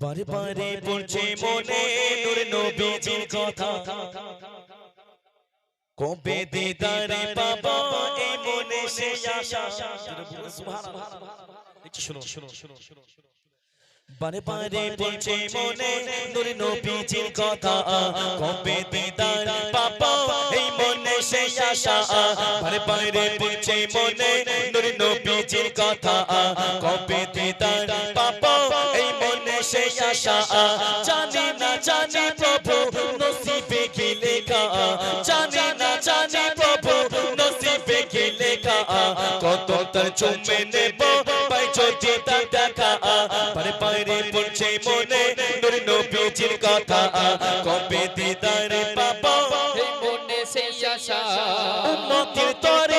বারে বারে পড়ছে মনে নূর নবীজির কথা। কবে দিদারে বাবা এই মনে সে আশা। শুনো শুনো শুনো শুনো বারে বারে পড়ছে মনে নূর নবীজির কথা। কবে দিদার বাবা এই মনে সে আশা। বারে বারে পড়ছে মনে নূর নবীজির কথা। কবে দিদার বাবা সে জানি না জানি প্রভু নসিবে কি লেখা। জানি না জানি প্রভু নসিবে কি লেখা। কত তার চুমে নেব পাই যদি তার দেখা। পারে পারে পড়ছে মনে নূর নবীজির কথা। কবে দিদারে পাবো? মনে সেই আশা। উম্মতের তরে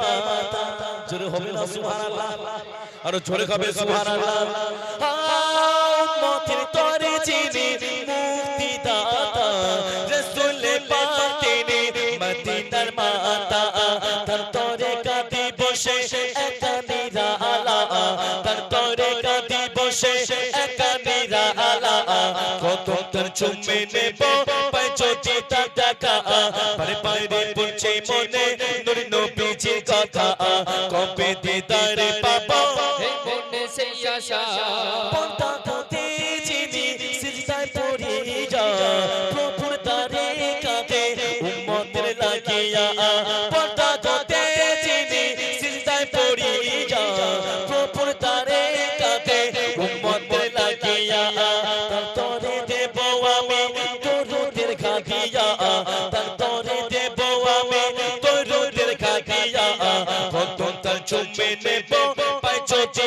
মাতা জোরে হবে না সুবহানাল্লাহ। আর জোরে হবে সুবহানাল্লাহ। উম্মতের তরে যিনি মুক্তি দাতা রসুল পাক মদিনার মাতা তার তরে কাঁদি বসে একা নিরালা তার তরে কাঁদি বসে একা নিরালা। কত তার চুমে নেব পাই যদি তার সেই আশা পর্দা হতে যিনি সিজদায় পড়ে যা প্রভুর দ্বারে কাঁদে উম্মতের লাগিয়া পর্দা হতে যিনি সিজদায় পড়ে যা প্রভুর দ্বারে কাঁদে উম্মতের লাগিয়া তার তরে দেব আমি তরুদের খাগিয়া তার তরে দেব আমি তরুদের খাগিয়া কত তার চুমে নেব পাই যদি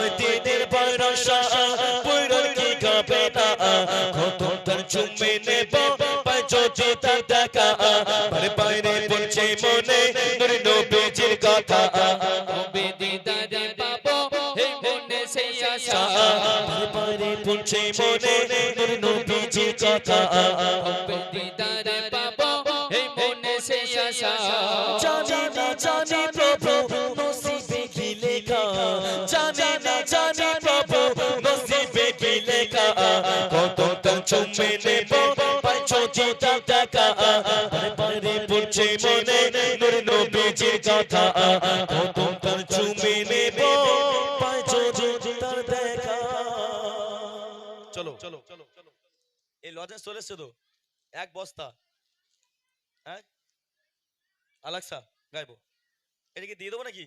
চুমে নেব তার দেখা পারে বাইরে পড়ছে মনে নূর নবীজির কথা কবে দিদারে পাবো এই মনে সেই আশা পারে বাইরে পড়ছে মনে নূর নবীজির কথা কবে দিদারে পাবো এই মনে সেই আশা জানি না জানি প্রভু নসিবে কি লেখা জানি না জানি প্রভু নসিবে কি লেখা কত চুমে নেব এই চলে তো? এক বস্তা। হ্যাঁ? এটা কি দিয়ে দেবো নাকি?